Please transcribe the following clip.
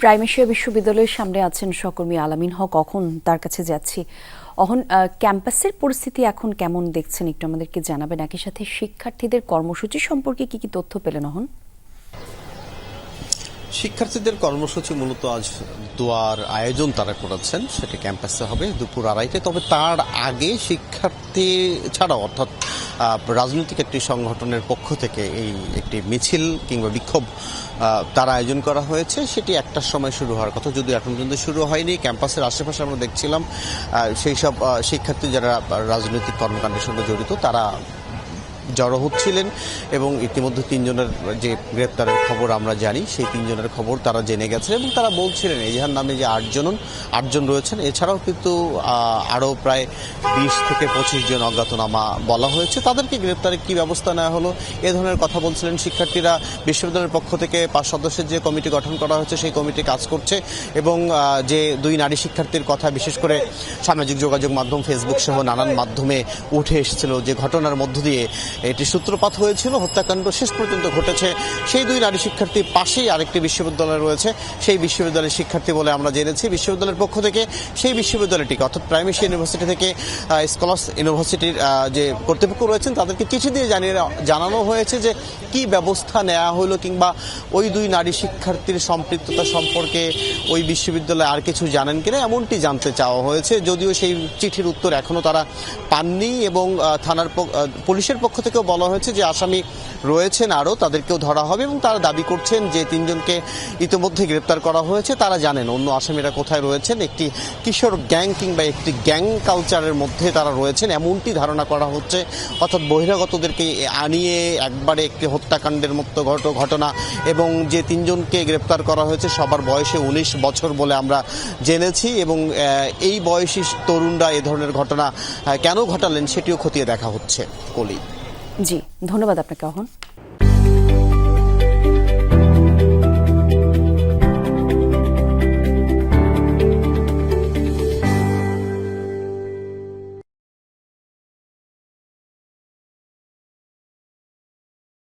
প্রাইমেশিয়া বিশ্ববিদ্যালয়ের সামনে আছেন সহকর্মী আলামিন হক। কখন তার কাছে যাচ্ছি? অহন ক্যাম্পাসের পরিস্থিতি এখন কেমন দেখছেন? একটু আমাদেরকে জানাবেন। একই সাথে শিক্ষার্থীদের কর্মসূচি সম্পর্কে কি কি তথ্য পেলেন অহন? শিক্ষার্থীদের কর্মসূচি মূলত আজ দোয়ার আয়োজন তারা করেছেন। সেটা ক্যাম্পাসে হবে দুপুর আড়াইটে তবে তার আগে শিক্ষার্থী ছাড়াও, অর্থাৎ রাজনৈতিক একটি সংগঠনের পক্ষ থেকে এই একটি মিছিল কিংবা বিক্ষোভ তারা আয়োজন করা হয়েছে। সেটি একটার সময় শুরু হওয়ার কথা যদি এখন পর্যন্ত শুরু হয়নি। ক্যাম্পাসের আশেপাশে আমরা দেখছিলাম সেই সব শিক্ষার্থী যারা রাজনৈতিক কর্মকাণ্ডের সঙ্গে জড়িত, তারা জড়ো হচ্ছিলেন এবং ইতিমধ্যে তিনজনের যে গ্রেপ্তারের খবর আমরা জানি, সেই তিনজনের খবর তারা জেনে গেছে এবং তারা বলছিলেন, এজাহার নামে যে আটজন আটজন রয়েছেন। এছাড়াও কিন্তু আরও প্রায় বিশ থেকে পঁচিশ জন অজ্ঞাতনামা বলা হয়েছে। তাদেরকে গ্রেপ্তারে কি ব্যবস্থা নেওয়া হলো? এ ধরনের কথা বলছিলেন শিক্ষার্থীরা। বিশ্ববিদ্যালয়ের পক্ষ থেকে পাঁচ সদস্যের যে কমিটি গঠন করা হয়েছে, সেই কমিটি কাজ করছে এবং যে দুই নারী শিক্ষার্থীর কথা, বিশেষ করে সামাজিক যোগাযোগ মাধ্যম ফেসবুক সহ নানান মাধ্যমে উঠে এসেছিল। যে ঘটনার মধ্য দিয়ে এটি সূত্রপাত হয়েছিল, হত্যাকাণ্ড শেষ পর্যন্ত ঘটেছে। সেই দুই নারী শিক্ষার্থীর পাশেই আরেকটি বিশ্ববিদ্যালয় রয়েছে। সেই বিশ্ববিদ্যালয়ের শিক্ষার্থী বলে আমরা জেনেছি। বিশ্ববিদ্যালয়ের পক্ষ থেকে সেই বিশ্ববিদ্যালয়টিকে, অর্থাৎ প্রাইমেশি ইউনিভার্সিটি থেকে স্কলার্স ইউনিভার্সিটির যে কর্তৃপক্ষ রয়েছেন, তাদেরকে চিঠি দিয়ে জানিয়ে জানানো হয়েছে যে কি ব্যবস্থা নেওয়া হলো কিংবা ওই দুই নারী শিক্ষার্থীর সম্পৃক্ততা সম্পর্কে ওই বিশ্ববিদ্যালয়ে আর কিছু জানেন কিনা, এমনটি জানতে চাওয়া হয়েছে। যদিও সেই চিঠির উত্তর এখনও তারা পাননি এবং থানার পুলিশের পক্ষ থেকেও বলা হয়েছে যে আসামি রয়েছেন আরও, তাদেরকেও ধরা হবে এবং তারা দাবি করছেন যে তিনজনকে ইতিমধ্যে গ্রেপ্তার করা হয়েছে। তারা জানেন অন্য আসামিরা কোথায় রয়েছেন, একটি কিশোর গ্যাং কিংবা একটি গ্যাং কালচারের মধ্যে তারা রয়েছেন, এমনটি ধারণা করা হচ্ছে। অর্থাৎ বহিরাগতদেরকে আনিয়ে একবারে একটি হত্যাকাণ্ডের মতো ঘট- ঘটনা এবং যে তিনজনকে গ্রেপ্তার করা হয়েছে সবার বয়সে উনিশ বছর বলে আমরা জেনেছি এবং এই বয়সী তরুণরা এ ধরনের ঘটনা কেন ঘটালেন সেটিও খতিয়ে দেখা হচ্ছে। কলি জি ধন্যবাদ আপনাকে অহন।